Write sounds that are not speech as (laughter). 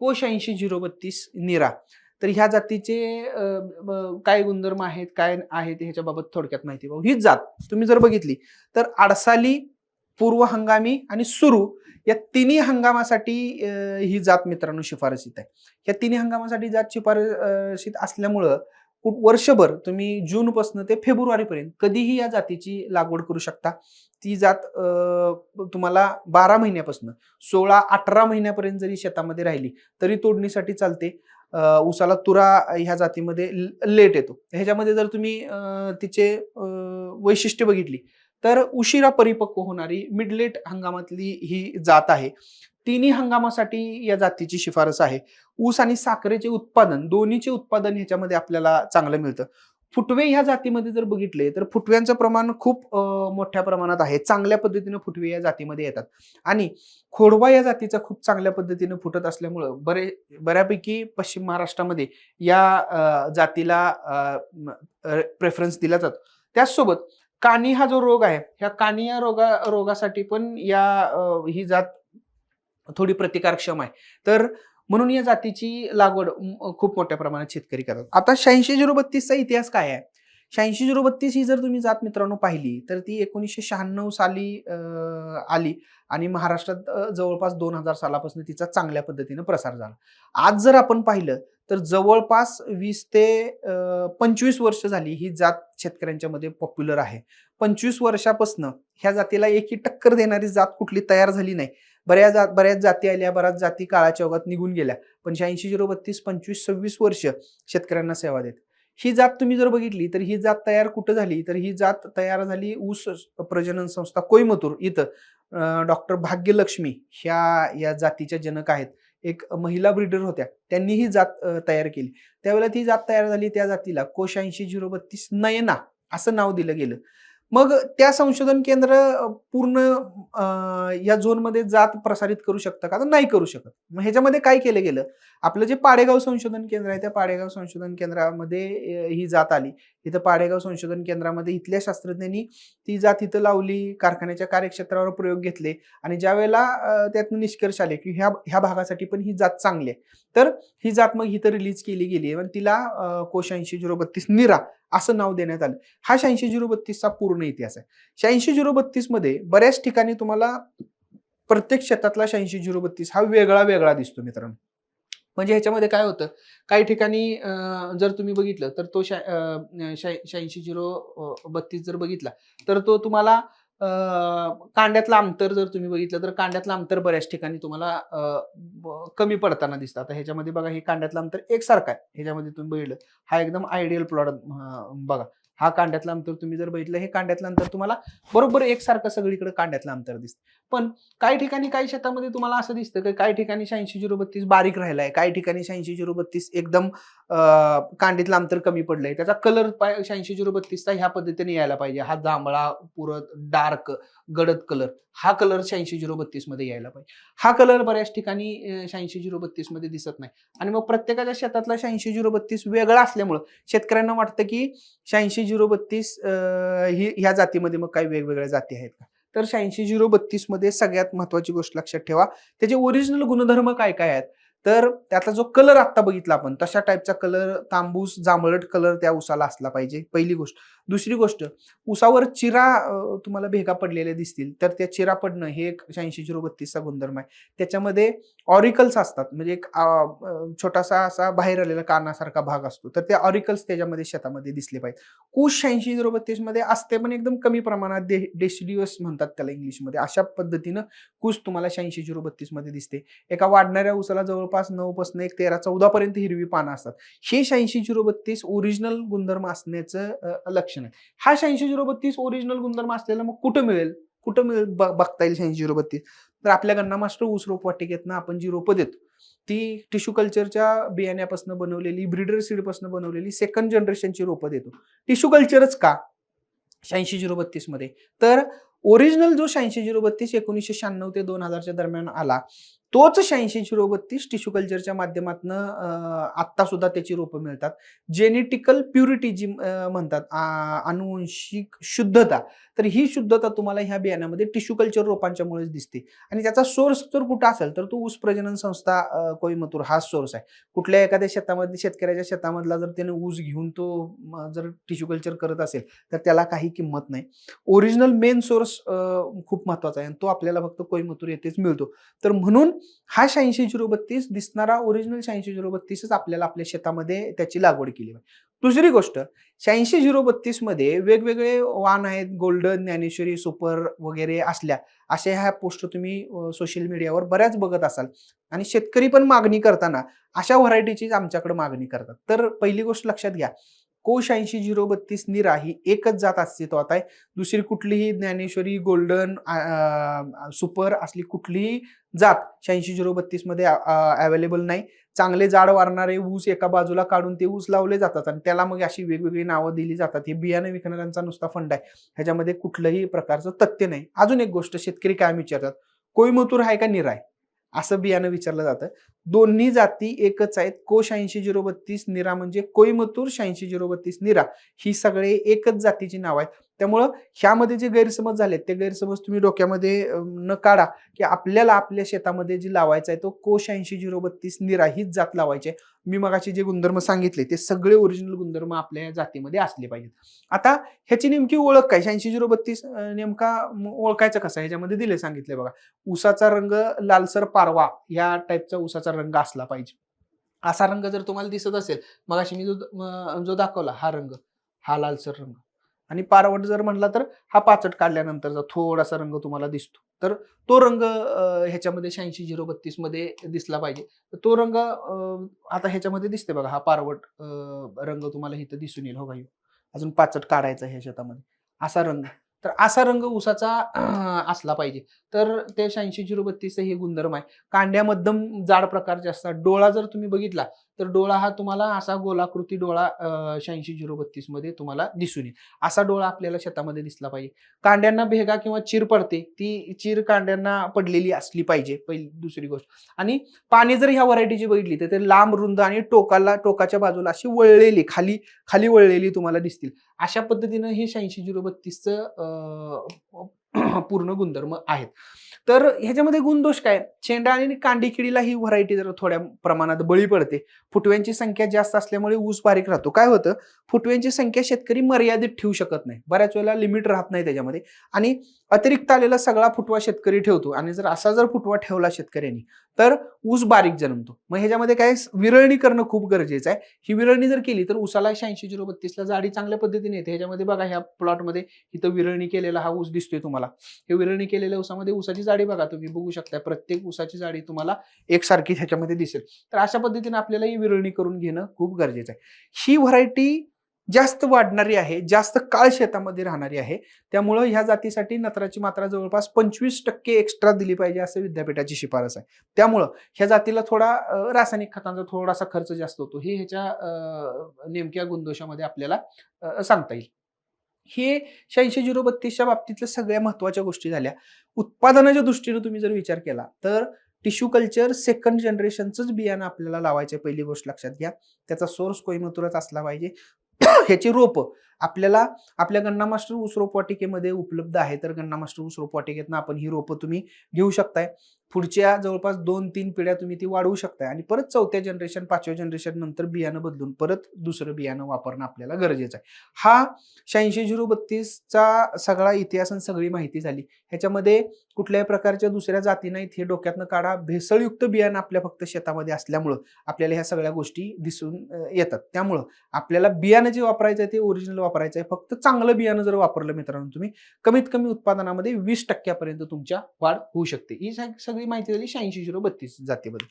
कोश ऐंशी झिरो बत्तीस निरा. तर ह्या जातीचे काय गुणधर्म आहेत काय आहेत ह्याच्याबाबत थोडक्यात माहिती पाहू. ही जात तुम्ही जर बघितली तर आडसाली पूर्व हंगामी आणि सुरू या तिन्ही हंगामासाठी ही जात मित्रांनो शिफारसीत आहे. या तिन्ही हंगामासाठी जात शिफारसीत असल्यामुळं वर्षभर तुम्ही जूनपासून ते फेब्रुवारीपर्यंत कधीही या जातीची लागवड करू शकता. ती जात तुम्हाला बारा महिन्यापासून सोळा अठरा महिन्यापर्यंत जरी शेतामध्ये राहिली तरी तोडणीसाठी चालते. उसाला तुरा ह्या जातीमध्ये लेट येतो. ह्याच्यामध्ये जर तुम्ही तिचे वैशिष्ट्य बघितली तर उशिरा परिपक्व होणारी मिडलेट हंगामातली ही जात आहे. तिन्ही हंगामासाठी या जातीची शिफारस आहे. ऊस आणि साखरेचे उत्पादन दोन्हीचे उत्पादन ह्याच्यामध्ये आपल्याला चांगलं मिळतं. फुटवे ह्या जातीमध्ये जर बघितले तर फुटव्यांचं प्रमाण खूप मोठ्या प्रमाणात आहे. चांगल्या पद्धतीनं फुटवे या जातीमध्ये येतात. आणि खोडवा या जातीचा खूप चांगल्या पद्धतीनं फुटत असल्यामुळं बरे बऱ्यापैकी पश्चिम महाराष्ट्रामध्ये या जातीला प्रेफरन्स दिला जातो. त्याचसोबत कानी हा जो रोग आहे ह्या कानी या रोगा रोगासाठी पण या ही जात थोडी प्रतिकारक्षम आहे. तर म्हणून या जातीची लागवड खूप मोठ्या प्रमाणात शेतकरी करतात. आता शहाऐंशी झिरो बत्तीसचा इतिहास काय आहे? शहाऐंशी झिरो बत्तीस ही जर तुम्ही जात मित्रांनो पाहिली तर ती एकोणीसशे शहाण्णव साली आली आणि महाराष्ट्रात जवळपास दोन हजार सालापासून तिचा चांगल्या पद्धतीनं प्रसार झाला. आज जर आपण पाहिलं तर जवळपास वीस ते पंचवीस वर्ष झाली ही जात शेतकऱ्यांच्या मध्ये पॉप्युलर आहे. पंचवीस वर्षापासून ह्या जातीला एकी टक्कर देणारी जात कुठली तयार झाली नाही. बऱ्याच जात बऱ्याच जाती आल्या बऱ्याच जाती काळाच्या ओघात निघून गेल्या. पण शहाऐंशी झिरो बत्तीस पंचवीस सव्वीस वर्ष शेतकऱ्यांना सेवा देत. ही जात तुम्ही जर बघितली तर ही जात तयार कुठं झाली? तर ही जात तयार झाली ऊस प्रजनन संस्था कोईमतूर इथं. डॉक्टर भाग्यलक्ष्मी ह्या या जातीच्या जनक आहेत. एक महिला ब्रिडर होत्या. त्यांनी ही जात तयार केली. त्यावेळेला ती जात तयार झाली त्या जातीला कोशऐंशी झिरो बत्तीस नयना असं नाव दिलं गेलं. मग त्या संशोधन केंद्र पूर्ण या झोनमध्ये जात प्रसारित करू शकतं का? तर नाही करू शकत. मग ह्याच्यामध्ये काय केलं गेलं? आपलं जे पाडेगाव संशोधन केंद्र आहे त्या पाडेगाव संशोधन केंद्रामध्ये ही जात आली. इथं पाडेगाव संशोधन केंद्रामध्ये इथल्या शास्त्रज्ञांनी ती जात इथं लावली कारखान्याच्या कार्यक्षेत्रावर प्रयोग घेतले आणि ज्या वेळेला त्यातनं निष्कर्ष आले की ह्या ह्या भागासाठी पण ही जात चांगली आहे. तर ही जात मग इथं रिलीज केली गेली आणि तिला अं, झिरो बत्तीस निरा असं नाव देण्यात आलं. हा शहाऐंशी झिरो बत्तीसचा पूर्ण इतिहास आहे. शहाऐंशी झिरो बत्तीसमध्ये बऱ्याच ठिकाणी तुम्हाला प्रत्येक शेतातला शहाऐंशी झिरो बत्तीस हा वेगळा वेगळा दिसतो मित्रांनो. म्हणजे ह्याच्यामध्ये काय होतं? काही ठिकाणी जर तुम्ही बघितलं तर तो शहाऐंशी झिरो बत्तीस जर बघितला तर तो तुम्हाला कांड्यातलं अंतर जर तुम्ही बघितलं तर कांड्यातलं अंतर बऱ्याच ठिकाणी तुम्हाला कमी पडताना दिसतं. आता ह्याच्यामध्ये बघा हे कांड्यातलं अंतर एकसारखं आहे. ह्याच्यामध्ये तुम्ही बघितलं हा एकदम आयडियल प्लॉट बघा. हा कांड्यातलं अंतर तुम्ही जर बघितलं हे कांड्यातलं अंतर तुम्हाला बरोबर एकसारखं सगळीकडे कांड्यातलं अंतर दिसतं. पण काही ठिकाणी काही शेतामध्ये तुम्हाला असं दिसतं की काही ठिकाणी शहाऐंशी झिरो बत्तीस बारीक राहिलाय काही ठिकाणी शहाऐंशी झिरो बत्तीस एकदम कांडीतलं अंतर कमी पडलंय. त्याचा कलर शहाऐंशी झिरो बत्तीसचा ह्या पद्धतीने यायला पाहिजे. हा जांभळा पुरत डार्क गडद कलर हा कलर शहाऐंशी झिरो बत्तीसमध्ये यायला पाहिजे. हा कलर बऱ्याच ठिकाणी शहाऐंशी झिरो बत्तीसमध्ये दिसत नाही. आणि मग प्रत्येकाच्या शेतातला शहाऐंशी झिरो बत्तीस वेगळा असल्यामुळं शेतकऱ्यांना वाटतं की शहाऐंशी झिरो बत्तीस ही ह्या जातीमध्ये मग काही वेगवेगळ्या जाती आहेत का? तर शहाऐंशी झिरो बत्तीसमध्ये सगळ्यात महत्वाची गोष्ट लक्षात ठेवा. त्याचे ओरिजिनल गुणधर्म काय काय आहेत? तर त्यातला जो कलर आत्ता बघितला आपण तशा टाईपचा कलर तांबूस जांभळट कलर त्या उसाला असला पाहिजे पहिली गोष्ट. दुसरी गोष्ट उसावर चिरा तुम्हाला भेगा पडलेल्या दिसतील तर त्या चिरा पडणं हे एक शहाऐंशी झिरो बत्तीसचा गुणधर्म आहे. त्याच्यामध्ये ऑरिकल्स असतात म्हणजे एक छोटासा असा बाहेर आलेला कानासारखा भाग असतो तर त्या ऑरिकल्स त्याच्यामध्ये शेतामध्ये दिसले पाहिजे कुश शहाऐंशी झिरो बत्तीसमध्ये असते पण एकदम कमी प्रमाणात डे डेसिडियस म्हणतात त्याला इंग्लिशमध्ये. अशा पद्धतीनं कुश तुम्हाला शहाऐंशी झिरो बत्तीसमध्ये दिसते. एका वाढणाऱ्या उसाला जवळपास नऊ पासून एक तेरा चौदा पर्यंत हिरवी पानं असतात. हे शहाऐंशी झिरो बत्तीस ओरिजिनल गुणधर्म असण्याचं लक्षण आहे. हा शहाऐंशी झिरो बत्तीस ओरिजिनल गुणधर्म असलेला मग कुठं मिळेल? कुठं मिळेल? बघता येईल शहाऐंशी झिरो बत्तीस तर आपल्या गन्ना मास्टर ऊस रोप वाटिकेतनं आपण जी रोपं देतो ती टिश्यू कल्चरच्या बियाण्यापासून बनवलेली ब्रिडर सीडपासून बनवलेली सेकंड जनरेशनची रोपं देतो. टिश्यू कल्चरच का? शहाऐंशी झिरो बत्तीसमध्ये तर ओरिजिनल जो शहाऐंशी झिरो बत्तीस एकोणीसशे शहाण्णव ते दोन हजारच्या दरम्यान आला तोच शहाऐंशी झिरो बत्तीस टिश्यू कल्चरच्या माध्यमातून आत्ता सुद्धा त्याची रोपं मिळतात. जेनेटिकल प्युरिटी जी म्हणतात अनुवंशिक शुद्धता. तर ही शुद्धता तुम्हाला ह्या बियाण्यामध्ये टिश्यू कल्चर रोपांच्यामुळेच दिसते. आणि त्याचा सोर्स जर कुठं असेल तर तो ऊस प्रजनन संस्था कोईमतूर हा सोर्स आहे. कुठल्या एखाद्या शेतामध्ये शेतकऱ्याच्या शेतामधला जर त्याने ऊस घेऊन तो जर टिश्यू कल्चर करत असेल तर त्याला काही किंमत नाही. ओरिजिनल मेन सोर्स खूप महत्त्वाचा आहे. आणि तो आपल्याला फक्त कोईमतूर येथेच मिळतो. तर म्हणून हा शहाऐंशी झिरो बत्तीस दिसणारा ओरिजिनल शहाऐंशी झिरो बत्तीसच आपल्याला आपल्या शेतामध्ये त्याची लागवड केली पाहिजे. दुसरी गोष्ट शहाऐंशी झिरो बत्तीसमध्ये वेगवेगळे वाहन आहेत गोल्डन ज्ञानेश्वरी सुपर वगैरे असल्या अशा ह्या पोस्ट तुम्ही सोशल मीडियावर बऱ्याच बघत असाल. आणि शेतकरी पण मागणी करताना अशा व्हरायटीचीच आमच्याकडे मागणी करतात. तर पहिली गोष्ट लक्षात घ्या कोश ऐंशी झिरो बत्तीस निरा ही एकच जात अस्तित्वात आहे दुसरी कुठलीही ज्ञानेश्वरी गोल्डन सुपर असली कुठलीही जात शहाऐंशी झिरो बत्तीसमध्ये अवेलेबल नाही. चांगले जाड वारणारे ऊस एका बाजूला काढून ते ऊस लावले जातात आणि त्याला मग अशी वेगवेगळी नावं दिली जातात. हे बियाणं विकणाऱ्यांचा नुसता फंड आहे. ह्याच्यामध्ये कुठलंही प्रकारचं तथ्य नाही. अजून एक गोष्ट शेतकरी काय विचारतात? कोईमतूर आहे का निराय असं बियाणं विचारलं जातं. दोन्ही जाती एकच आहेत. को शहाऐंशी झिरो बत्तीस निरा म्हणजे कोईमतूर शहाऐंशी झिरो बत्तीस निरा. ही सगळे एकच जातीची नाव आहेत. त्यामुळं ह्यामध्ये जे गैरसमज झालेत ते गैरसमज तुम्ही डोक्यामध्ये न काढा की आपल्याला आपल्या शेतामध्ये जी लावायचा आहे तो को शहाऐंशी झिरो बत्तीस निरा हीच जात लावायची आहे. मी मगाशी जे गुणधर्म सांगितले ते सगळे ओरिजिनल गुणधर्म आपल्या या जातीमध्ये असले पाहिजेत. आता ह्याची नेमकी ओळख काय? शहाऐंशी झिरो बत्तीस नेमका ओळखायचं कसं ह्याच्यामध्ये दिले सांगितले बघा. उसाचा रंग लालसर पारवा ह्या टाईपचा ऊसाचा रंग असला पाहिजे. असा रंग जर तुम्हाला दिसत असेल मग अशी मी जो जो दाखवला हा रंग हा लालसर रंग. आणि पारवट जर म्हणला तर हा पाचट काढल्यानंतरचा थोडासा रंग तुम्हाला दिसतो. तर तो रंग ह्याच्यामध्ये शहाऐंशी झिरो बत्तीसमध्ये दिसला पाहिजे. तर तो रंग आता ह्याच्यामध्ये दिसते बघा हा पारवट रंग तुम्हाला इथं दिसून येईल. हो भाई अजून पाचट काढायचा ह्या शेतामध्ये. असा रंग. तर असा रंग ऊसाचा असला पाहिजे. तर ते शहाऐंशी झिरो बत्तीस हे गुणधर्म आहे. कांड्या मध्यम जाड प्रकारचे असतात डोळा जर तुम्ही बघितला तर डोळा हा तुम्हाला असा गोलाकृती डोळा शहाऐंशी झिरो बत्तीसमध्ये तुम्हाला दिसून येईल. असा डोळा आपल्याला शेतामध्ये दिसला पाहिजे. कांड्यांना भेगा किंवा चीर पडते ती चीर कांड्यांना पडलेली असली पाहिजे पहिली दुसरी गोष्ट. आणि पाणी जर ह्या व्हरायटीची बघितली तर ते लांब रुंद आणि टोकाला टोकाच्या बाजूला अशी वळलेली खाली खाली वळलेली तुम्हाला दिसतील. अशा पद्धतीनं हे शहाऐंशी झिरो बत्तीसचं पूर्ण गुणधर्म आहेत. तर ह्याच्यामध्ये गुणदोष काय? शेंडा आणि कांडी किडीला ही व्हरायटी जर थोड्या प्रमाणात बळी पडते. फुटव्यांची संख्या जास्त असल्यामुळे ऊस बारीक राहतो. काय होतं? फुटव्यांची संख्या शेतकरी मर्यादित ठेवू शकत नाही. बऱ्याच वेळेला लिमिट राहत नाही त्याच्यामध्ये. आणि अतिरिक्त आलेला सगळा फुटवा शेतकरी ठेवतो. आणि जर असा जर फुटवा ठेवला शेतकऱ्यांनी तर ऊस बारीक जन्मतो. मग ह्याच्यामध्ये काय? विरळणी करणं खूप गरजेचं आहे. ही विरळणी जर केली तर ऊसाला शहाऐंशी झिरो बत्तीसला जाडी चांगल्या पद्धतीने येते. ह्याच्यामध्ये बघा ह्या प्लॉटमध्ये इथं विरळणी केलेला हा ऊस दिसतोय तुम्हाला. हे विरळणी केलेल्या ऊसामध्ये ऊसाची जाडी बघा तुम्ही बघू शकता प्रत्येक ऊसाची जाडी तुम्हाला एकसारखी ह्याच्यामध्ये दिसेल. तर अशा पद्धतीने आपल्याला ही विरळणी करून घेणं खूप गरजेचं आहे. ही व्हरायटी जास्त वाढणारी आहे जास्त काळ शेतामध्ये राहणारी आहे. त्यामुळं ह्या जातीसाठी नत्राची मात्रा जवळपास पंचवीस टक्के एक्स्ट्रा दिली पाहिजे असं विद्यापीठाची शिफारस आहे. त्यामुळं ह्या जातीला थोडा रासायनिक खतांचा थोडासा खर्च जास्त होतो. हे ह्याच्या नेमक्या गुणदोषामध्ये आपल्याला सांगता येईल. हे शहाऐंशी झिरो बत्तीसच्या बाबतीतल्या सगळ्या महत्त्वाच्या गोष्टी झाल्या. उत्पादनाच्या दृष्टीने तुम्ही जर विचार केला तर टिश्यू कल्चर सेकंड जनरेशनचंच बियाणं आपल्याला लावायचं पहिली गोष्ट लक्षात घ्या. त्याचा सोर्स कोईमतुरच असला पाहिजे. (coughs) ह्याची रोप आपल्याला आपल्या गन्ना मास्टर ऊस रोपवाटिकेमध्ये उपलब्ध आहे तर गन्ना मास्टर ऊस रोपवाटिकेतनं आपण ही रोपं तुम्ही घेऊ शकताय. पुढच्या जवळपास दोन तीन पिढ्या तुम्ही ती वाढवू शकताय. आणि परत चौथ्या जनरेशन पाचव्या जनरेशन नंतर बियाणं बदलून परत दुसरं बियाणं वापरणं आपल्याला गरजेचं आहे. हा शहाऐंशी झिरो बत्तीसचा सगळा इतिहास आणि सगळी माहिती झाली. ह्याच्यामध्ये कुठल्याही प्रकारच्या दुसऱ्या जाती नाहीत हे डोक्यातनं काढा. भेसळयुक्त बियाणं आपल्या फक्त शेतामध्ये असल्यामुळं आपल्याला ह्या सगळ्या गोष्टी दिसून येतात. त्यामुळं आपल्याला बियाणं जे वापरायचं आहे ते ओरिजिनल वापरायचं आहे. फक्त चांगलं बियाणं जर वापरलं मित्रांनो तुम्ही कमीत कमी उत्पादनामध्ये वीस टक्क्यापर्यंत तुमच्या वाढ होऊ शकते. ही सगळी सगळी माहिती झाली. शहाऐंशी झिरो बत्तीस जातीबद्दल